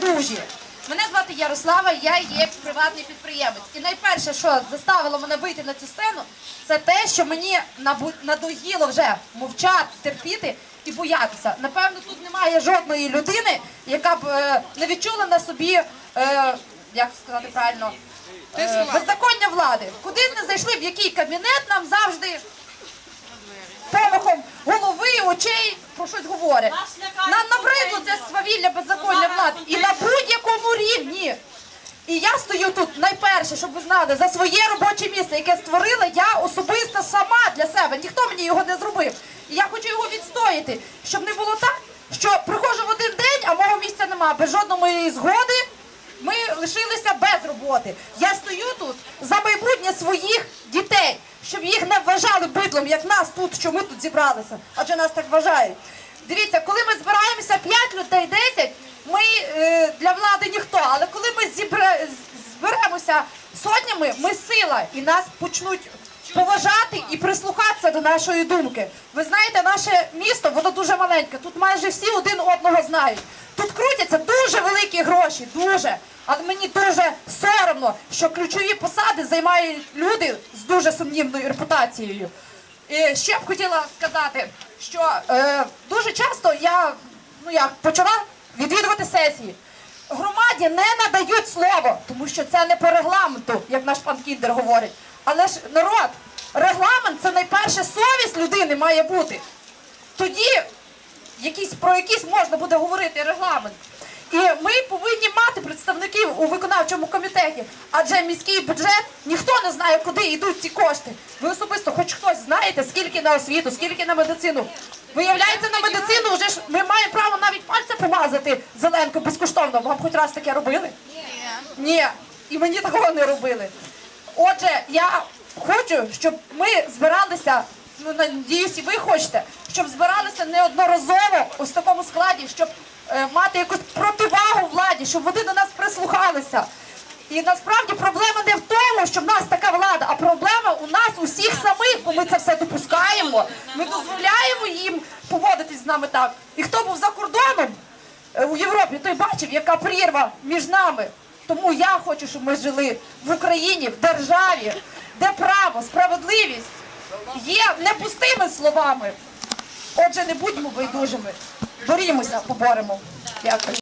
байдужі. Мене звати Ярослава, я є приватний підприємець. І найперше, що заставило мене вийти на цю сцену, це те, що мені надоїло вже мовчати, терпіти і боятися. Напевно, тут немає жодної людини, яка б е, не відчула на собі, е, як сказати правильно, е, беззаконня влади. Куди б не зайшли, в який кабінет нам завжди помахом голови, очей про щось говорять. Нам набридло це свавілля беззаконня влади. І на будь-якому рівні. І я стою тут найперше, щоб ви знали, за своє робоче місце, яке створила я особисто сама для себе. Ніхто мені його не зробив. І я хочу його відстояти, щоб не було так, що приходжу в один день, а мого місця нема. Без жодної моєї згоди ми лишилися без роботи. Я стою тут за майбутнє своїх дітей, щоб їх не вважали бидлом, як нас тут, що ми тут зібралися, адже нас так вважають. Дивіться, коли ми збираємося 5 людей, 10, ми е, для влади ніхто. Але коли ми зібра- з- зберемося сотнями, ми сила, і нас почнуть поважати і прислухатися до нашої думки. Ви знаєте, наше місто, воно дуже маленьке. Тут майже всі один одного знають. Тут крутяться дуже великі гроші, дуже. Але мені дуже соромно, що ключові посади займають люди з дуже сумнівною репутацією. І ще б хотіла сказати, що е, дуже часто я ну як почала відвідувати сесії. Громаді не надають слово, тому що це не по регламенту, як наш пан Кіндер говорить. Але ж народ, регламент це найперше совість людини має бути. Тоді якісь про якийсь можна буде говорити регламент. І ми повинні мати представників у виконавчому комітеті, адже міський бюджет ніхто не знає, куди йдуть ці кошти. Ви особисто, хоч хтось знаєте, скільки на освіту, скільки на медицину. Виявляється, на медицину вже ж ми маємо право навіть пальця зеленку безкоштовно. Вам хоч раз таке робили? Ні. Ні. І мені такого не робили. Отже, я хочу, щоб ми збиралися. Ну, надіюсь, і ви хочете, щоб збиралися неодноразово в такому складі, щоб е, мати якусь противагу владі, щоб вони до нас прислухалися. І насправді проблема не в тому, що в нас така влада, а проблема у нас усіх самих, бо ми це все допускаємо. Ми дозволяємо їм поводитись з нами так. І хто був за кордоном у Європі, той бачив, яка прірва між нами. Тому я хочу, щоб ми жили в Україні, в державі, де право, справедливість є не пустими словами. Отже, не будьмо байдужими. Борімося, поборемо. Дякую.